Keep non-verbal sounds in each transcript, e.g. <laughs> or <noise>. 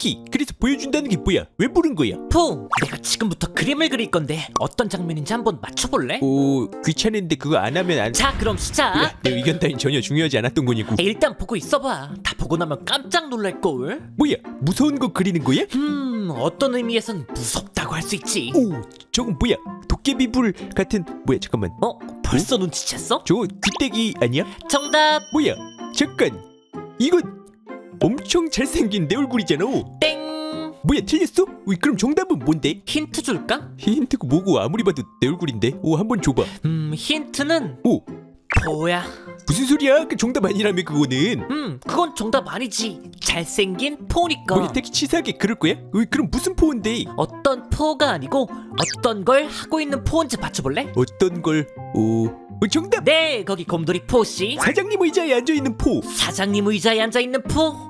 타키 그래서 보여준다는 게 뭐야 왜 부른 거야 포, 내가 지금부터 그림을 그릴 건데 어떤 장면인지 한번 맞춰볼래? 오 귀찮은데 그거 안 하면 안 자, 그럼 시작. 야, 내 의견 따윈 전혀 중요하지 않았던 거니고 일단 보고 있어봐. 다 보고 나면 깜짝 놀랄 걸. 뭐야 무서운 거 그리는 거야? 음, 어떤 의미에선 무섭다고 할 수 있지. 오 저건 뭐야 도깨비불 같은 뭐야 잠깐만 어, 벌써 눈치챘어? 저 귀때기 아니야? 정답 뭐야 잠깐 이건 엄청 잘생긴 내 얼굴이잖아 땡. 뭐야 틀렸어? 왜, 그럼 정답은 뭔데? 힌트 줄까? 힌트가 뭐고 아무리 봐도 내 얼굴인데 오 한번 줘봐 음, 힌트는 오 뭐야? 무슨 소리야 그 정답 아니라며 그거는 음, 그건 정답 아니지. 잘생긴 포니까. 뭐야 되게 치사하게 그럴 거야? 왜 그럼 무슨 포인데 어떤 포가 아니고 어떤 걸 하고 있는 포인지 맞춰볼래? 어떤 걸 오, 어, 정답 네, 거기 곰돌이 포씨. 사장님 의자에 앉아있는 포 사장님 의자에 앉아 있는 포.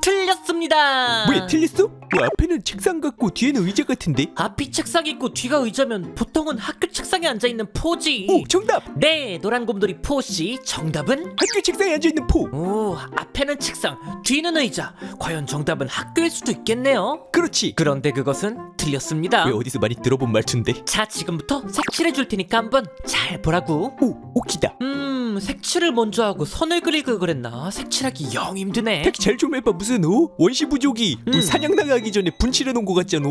틀렸습니다. 뭐야 틀렸어? 뭐 앞에는 책상 같고 뒤에는 의자 같은데 앞이 책상 있고 뒤가 의자면 보통은 학교 책상에 앉아 있는 포지. 오 정답 네, 노란 곰돌이 포씨. 정답은 학교 책상에 앉아있는 포 오, 앞에는 책상, 뒤는 의자. 과연 정답은 학교일 수도 있겠네요. 그렇지 그런데 그것은 틀렸습니다. 왜 어디서 많이 들어본 말투인데 자, 지금부터 색칠해 줄 테니까 한번 잘 보라고. 오 오키다 음, 색칠을 먼저 하고 선을 그리고 그랬나? 색칠하기 영 힘드네. 되게 잘좀 해봐 무슨 어? 원시 부족이 뭐 음. 사냥 나가기 전에 분칠해 놓은 거 같잖아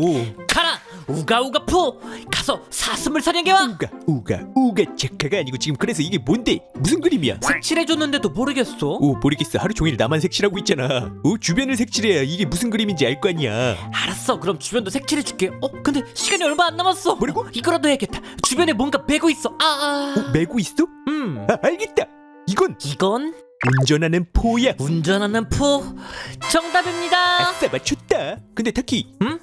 가라! 우가우가 포! 가서 사슴을 사냥해와! 우가 우가 우가 작가가 아니고 지금 그래서 이게 뭔데 무슨 그림이야 색칠해줬는데도 모르겠어? 오 모르겠어 하루 종일 나만 색칠하고 있잖아 오 주변을 색칠해야 이게 무슨 그림인지 알 거 아니야 알았어 그럼 주변도 색칠해줄게 어? 근데 시간이 얼마 안 남았어 뭐라고? 이거라도 해야겠다 주변에 뭔가 베고 있어 아... 오 메고 있어? 음 아 알겠다 이건 이건 운전하는 포야. 운전하는 포? 정답입니다. 아싸 맞췄다. 근데 타키. 응?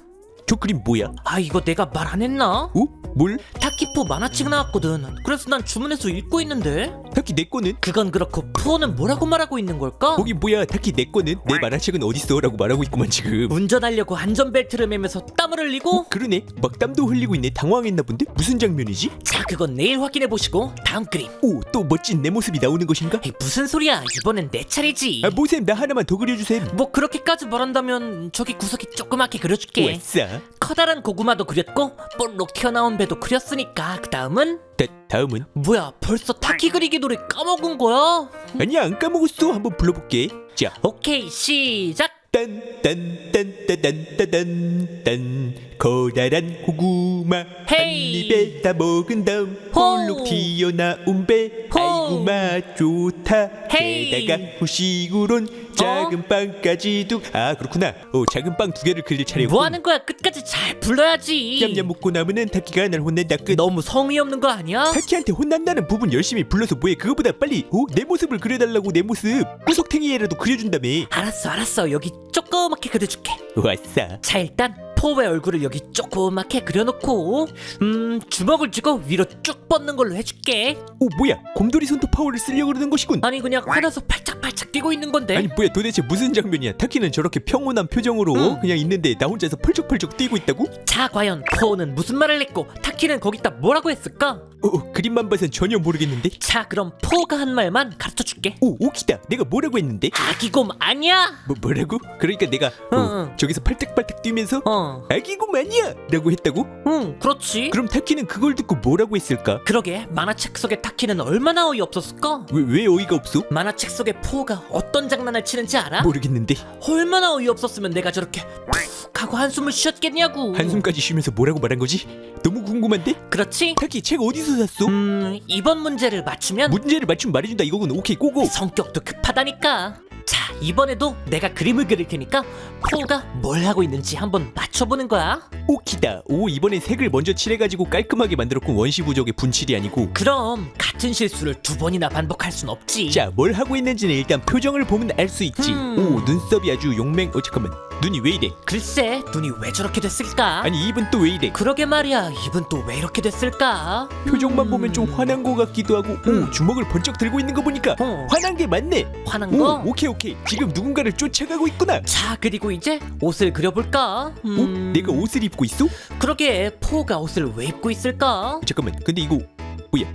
저 그림 뭐야? 아 이거 내가 말 안 했나? 오? 뭘? 타키포 만화책 나왔거든 그래서 난 주문해서 읽고 있는데 타키 내 거는? 그건 그렇고 포는 뭐라고 말하고 있는 걸까? 거기 뭐야 타키 내 거는? 내 만화책은 어딨어? 라고 말하고 있구만 지금 운전하려고 안전벨트를 매면서 땀을 흘리고 그러네 막 땀도 흘리고 있네 당황했나 본데? 무슨 장면이지? 자 그건 내일 확인해 보시고 다음 그림 오 또 멋진 내 모습이 나오는 것인가? 에이, 무슨 소리야 이번엔 내 차례지 아 모셈 나 하나만 더 그려주셈 뭐 그렇게까지 말한다면 저기 구석이 조그맣게 그려줄게 왔싸 커다란 고구마도 그렸고 볼록 튀어나온 배도 그렸으니까 그 다음은 다, 다음은? 뭐야 벌써 타키 그리기 노래 까먹은 거야? 아니야 안 까먹었어 한번 불러볼게 자 오케이 시작 딴딴딴딴딴딴딴 커다란 고구마 한 헤이. 입에 다 먹은 다음 호. 볼록 튀어나온 배 호. 아이고 맛 좋다 헤이. 게다가 후식으론 작은 빵까지도. 아 그렇구나. 어 작은 빵 두 개를 그릴 차례고 뭐 하는 거야? 끝까지 잘 불러야지. 냠냠 먹고 남으는 타키가 날 혼낸다. 끝. 너무 성의 없는 거 아니야? 타키한테 혼난다는 부분 열심히 불러서 뭐해? 그거보다 빨리. 어? 내 모습을 그려달라고 내 모습. 구석탱이에라도 그려준다며. 알았어 알았어. 여기 조그맣게 그려줄게. 왔싸 자 일단 포의 얼굴을 여기 조그맣게 그려놓고 음 주먹을 쥐고 위로 쭉 뻗는 걸로 해줄게 오 뭐야 곰돌이 손톱 파워를 쓰려고 그러는 것이군 아니 그냥 화나서 팔짝팔짝 뛰고 있는 건데 아니 뭐야 도대체 무슨 장면이야 타키는 저렇게 평온한 표정으로 응. 그냥 있는데 나 혼자서 펄쩍펄쩍 뛰고 있다고? 자 과연 포는 무슨 말을 했고 타키는 거기다 뭐라고 했을까? 어 그림만 봐선 전혀 모르겠는데 자 그럼 포가 한 말만 가르쳐줄게 오 오키다 내가 뭐라고 했는데? 아기곰 아니야 뭐 뭐라고? 그러니까 내가 어, 응, 응. 저기서 팔딱팔딱 뛰면서 어, 아기고 아니야 라고 했다고? 응 그렇지 그럼 타키는 그걸 듣고 뭐라고 했을까? 그러게 만화책 속의 타키는 얼마나 어이없었을까? 왜, 왜 어이가 없어? 만화책 속의 포가 어떤 장난을 치는지 알아? 모르겠는데 얼마나 어이없었으면 내가 저렇게 푹 하고 한숨을 쉬었겠냐고 한숨까지 쉬면서 뭐라고 말한 거지? 너무 궁금한데? 그렇지? 타키 책 어디서 샀어? 음 이번 문제를 맞추면 문제를 맞추면 말해준다 이거군 오케이 고고 성격도 급하다니까 자 이번에도 내가 그림을 그릴 테니까 포가 뭘 하고 있는지 한번 맞춰보는 거야. 오키다. 오 이번엔 색을 먼저 칠해가지고 깔끔하게 만들었군. 원시 부족의 분칠이 아니고. 그럼 같은 실수를 두 번이나 반복할 순 없지. 자 뭘 하고 있는지는 일단 표정을 보면 알 수 있지. 음. 오 눈썹이 아주 용맹. 어 잠깐만 눈이 왜 이래 글쎄 눈이 왜 저렇게 됐을까 아니 입은 또 왜 이래 그러게 말이야 입은 또 왜 이렇게 됐을까 표정만 음. 보면 좀 화난 거 같기도 하고 오 음. 주먹을 번쩍 들고 있는 거 보니까 어. 화난 게 맞네 화난 오 거? 오케이 오케이 지금 누군가를 쫓아가고 있구나 자 그리고 이제 옷을 그려볼까? 오 음, 내가 옷을 입고 있어? 그러게 포가 옷을 왜 입고 있을까? 잠깐만 근데 이거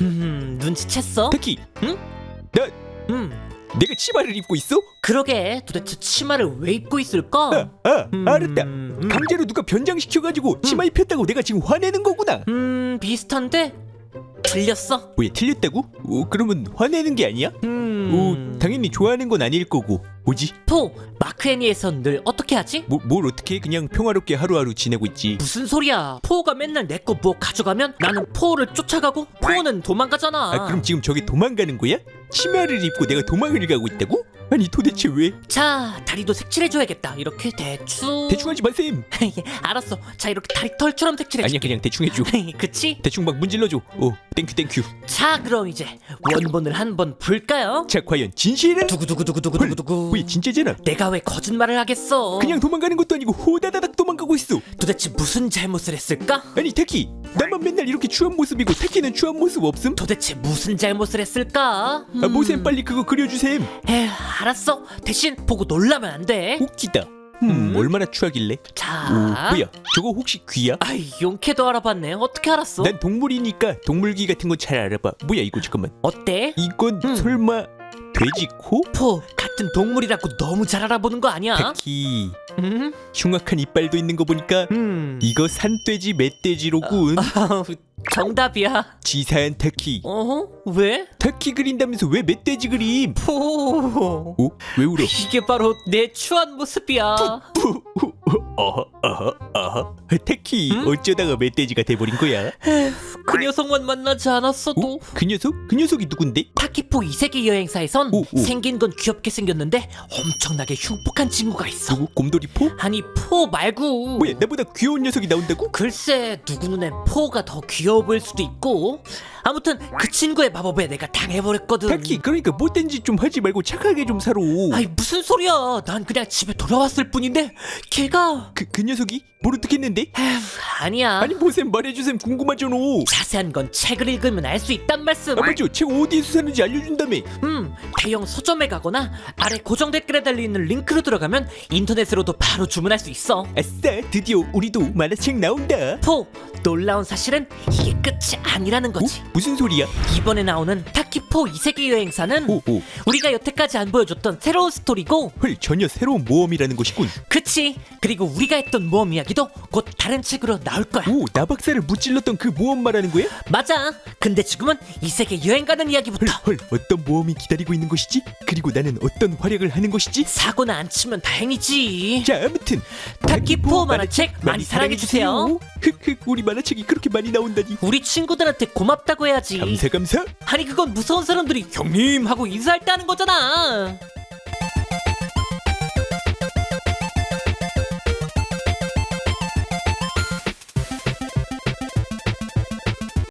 음 눈치챘어? 타키 응? 나 음 내가 치마를 입고 있어? 그러게 도대체 치마를 왜 입고 있을까? 아, 아 음, 알았다 음, 강제로 누가 변장시켜가지고 치마 입혔다고 내가 지금 화내는 거구나 음 비슷한데 틀렸어. 왜 틀렸다고? 어, 그러면 화내는 게 아니야? 음. 오, 당연히 좋아하는 건 아닐 거고 뭐지? 포 마크 애니에선 늘 어떻게 하지? 뭐, 뭘 어떻게 그냥 평화롭게 하루하루 지내고 있지 무슨 소리야? 포가 맨날 내 거 뭐 가져가면 나는 포를 쫓아가고 포는 도망가잖아. 아 그럼 지금 저기 도망가는 거야? 치마를 입고 내가 도망을 가고 있다고? 아니 도대체 왜? 자 다리도 색칠해줘야겠다. 이렇게 대충. 대충 하지 마셈 알았어. 자 이렇게 다리 털처럼 색칠해. 아니야 그냥 대충 해줘 <laughs> 그치? 대충 막 문질러줘 오 땡큐 땡큐 자 그럼 이제 원본을 한번 볼까요? 자 과연 진실은? 두구두구두구두구두구두구. 왜 진짜잖아 내가 왜 거짓말을 하겠어? 그냥 도망가는 것도 아니고 호다다닥 도망가고 있어 도대체 무슨 잘못을 했을까? 아니 타키 나만 맨날 이렇게 추한 모습이고 타키는 추한 모습 없음? 도대체 무슨 잘못을 했을까? 아 모셈 빨리 그거 그려주셈 에휴, 알았어. 대신 보고 놀라면 안 돼. 웃기다 음, 음. 얼마나 추하길래 자. 오 뭐야 저거 혹시 귀야? 아이, 용케도 알아봤네. 어떻게 알았어? 난 동물이니까 동물귀 같은 거잘 알아봐 뭐야 이거 잠깐만 어때? 이건 음. 설마 돼지 코? 포, 같은 동물이라고 너무 잘 알아보는 거 아니야? 타키 음? 흉악한 이빨도 있는 거 보니까 음. 이거 산돼지 멧돼지로군 아우, 정답이야. 지사한 타키 어? 왜? 타키 그린다면서 왜 멧돼지 그림 포. 오? 왜 울어? 이게 바로 내 추한 모습이야. 어허 어허 어허 타키 음? 어쩌다가 멧돼지가 돼버린 거야? 그 녀석만 만나지 않았어도 어? 그 녀석? 그 녀석이 누군데? 타키포 이세계 여행사에선 오, 오. 생긴 건 귀엽게 생겼는데 엄청나게 흉폭한 친구가 있어. 누구? 곰돌이 포? 아니 포 말고. 뭐야 나보다 귀여운 녀석이 나온다고? 글쎄 누구 눈엔 포가 더 귀여워 보일 수도 있고 아무튼 그 친구의 마법에 내가 당해버렸거든 타키 그러니까 못된 짓 좀 하지 말고 착하게 좀 살아 아이 무슨 소리야 난 그냥 집에 돌아왔을 뿐인데 걔가 그, 그 녀석이? 뭘 어떻게 했는데? 에휴, 아니야 아니 뭐셈 말해주셈 궁금하잖아 자세한 건 책을 읽으면 알 수 있단 말씀. 아 맞죠 책 어디에서 사는지 알려준다며. 음 대형 서점에 가거나 아래 고정 댓글에 달려있는 링크로 들어가면 인터넷으로도 바로 주문할 수 있어. 아싸 드디어 우리도 만화책 나온다. 포 놀라운 사실은 이게 끝이 아니라는 거지. 어? 무슨 소리야? 이번에 나오는 타 키포 이세계 여행사는 오 오. 우리가 여태까지 안 보여줬던 새로운 스토리고 헐 전혀 새로운 모험이라는 것이군. 그치? 그리고 우리가 했던 모험 이야기도 곧 다른 책으로 나올 거야. 오 나박사를 무찔렀던 그 모험 말하는 거야? 맞아. 근데 지금은 이 세계 여행 가는 헐, 이야기부터. 헐 어떤 모험이 기다리고 있는 것이지? 그리고 나는 어떤 활약을 하는 것이지? 사고나 안 치면 다행이지. 자 아무튼 타키포 만화책 많이 사랑해주세요. 흑흑 우리 만화책이 그렇게 많이 나온다니. 우리 친구들한테 고맙다고 해야지. 감사 감사. 아니 그건 무 서운 사람들이 형님 하고 인사할 때 하는 거잖아